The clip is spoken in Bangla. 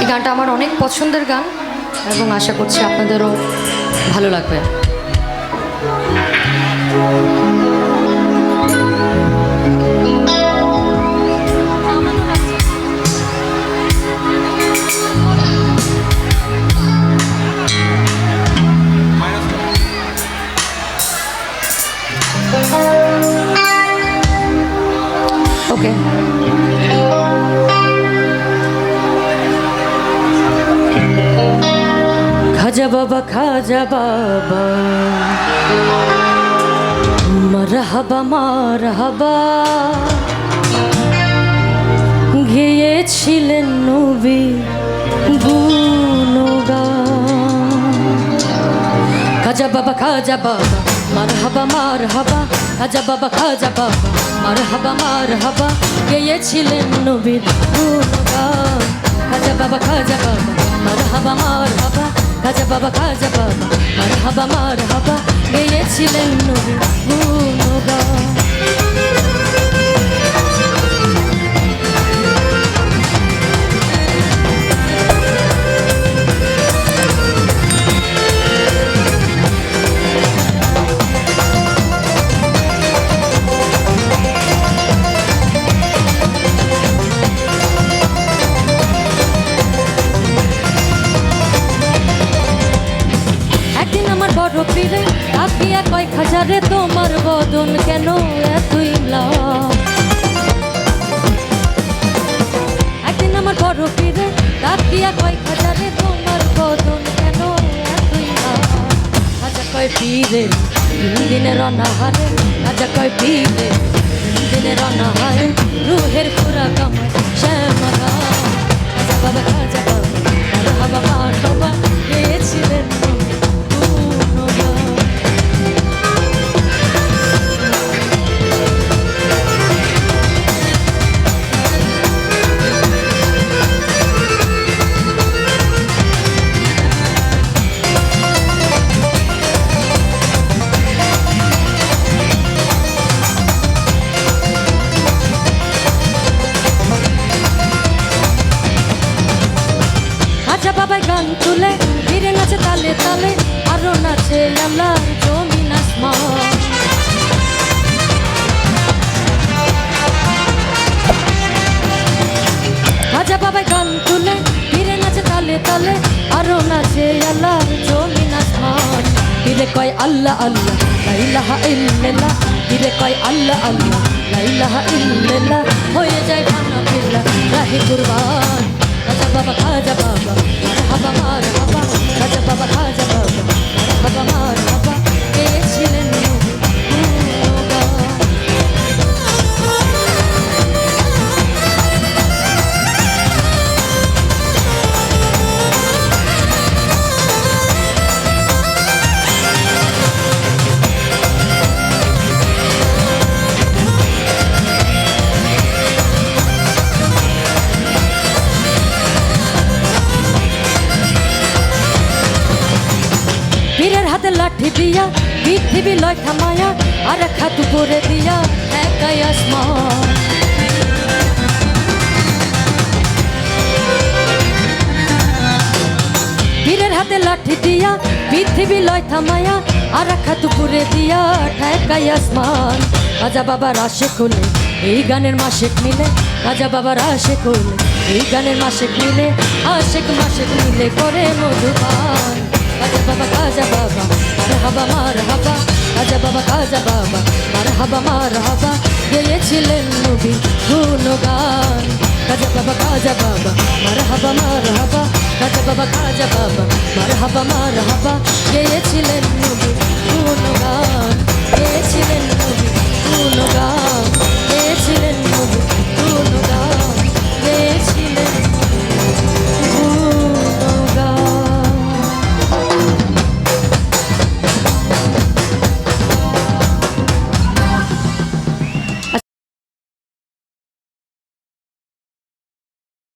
এই গানটা আমার অনেক পছন্দের গান এবং আশা করছি আপনাদেরও ভালো লাগবে। ওকে খাজা বাবা খাজা বাবা। মারহাবা মারহাবা গিয়েছিলেন নবী গুণগান খাজা বাবা খাজা বাবা মারহাবা মারহাবা খাজা বাবা খাজা বাবা মারহাবা মারহাবা গেয়েছিলেন নবীর গুণগান খাজা বাবা খাজা বাবা। খাজা বাবা খাজা বাবা মারহাবা মারহাবা গেয়েছিলেন নবী একদিন হাজারে তোমার বদন কেন এতই একদিন আমার বড় ফিরে তাকিয়া কয়েক হাজারে তোমার বদন কেন এতই লাজা কয়, ফিরে দিনের অনাহারে, রাজা কয় পীরে আচ্ছা বাবাই গান তুলে ফিরে নাচে তালে তালে, আরও নাচে আল্লাহর জমিন আসমান। খাজা বাবাই গান তুলে ফিরে নাচে তালে তালে, আরও নাচে আল্লাহর জমিন আসমান। ফিরে কয় আল্লাহ আল্লাহ লাইলাহা ইল্লাল্লাহ। ফিরে কয় আল্লাহ আল্লাহ লাইলাহা ইল্লাল্লাহ। হয়ে যায় খানা পিল্লা রাহে কুরবান। খাজা বাবা খাজা বাবা হাতে লাঠি দিয়া, পৃথিবী লয় থামায়া আর হাত উপরে দিয়া একাই আসমান। পীরের হাতে লাঠি দিয়া, পৃথিবী লয় থামায়া আর এক হাত দিয়া ঠেকাই আসমান। রাজা বাবার আশে খুলে এই গানের মাসেক মিলে, রাজা বাবার আশে খুলে এই গানের মাসেক মিলে, আশেক মাসেক মিলে করে মধুপান Kaja baba, kaja baba, marhaba marhaba, kaja baba, kaja baba, marhaba marhaba, গেয়েছিলেন নবী গুণগান কাজা বাবা কাজা বাবা মারহাবা মারহাবা কাজা বাবা কাজা বাবা মারহাবা মারহাবা গেয়েছিলেন নবী গুণগান গেয়েছিলেন নবী গুণগান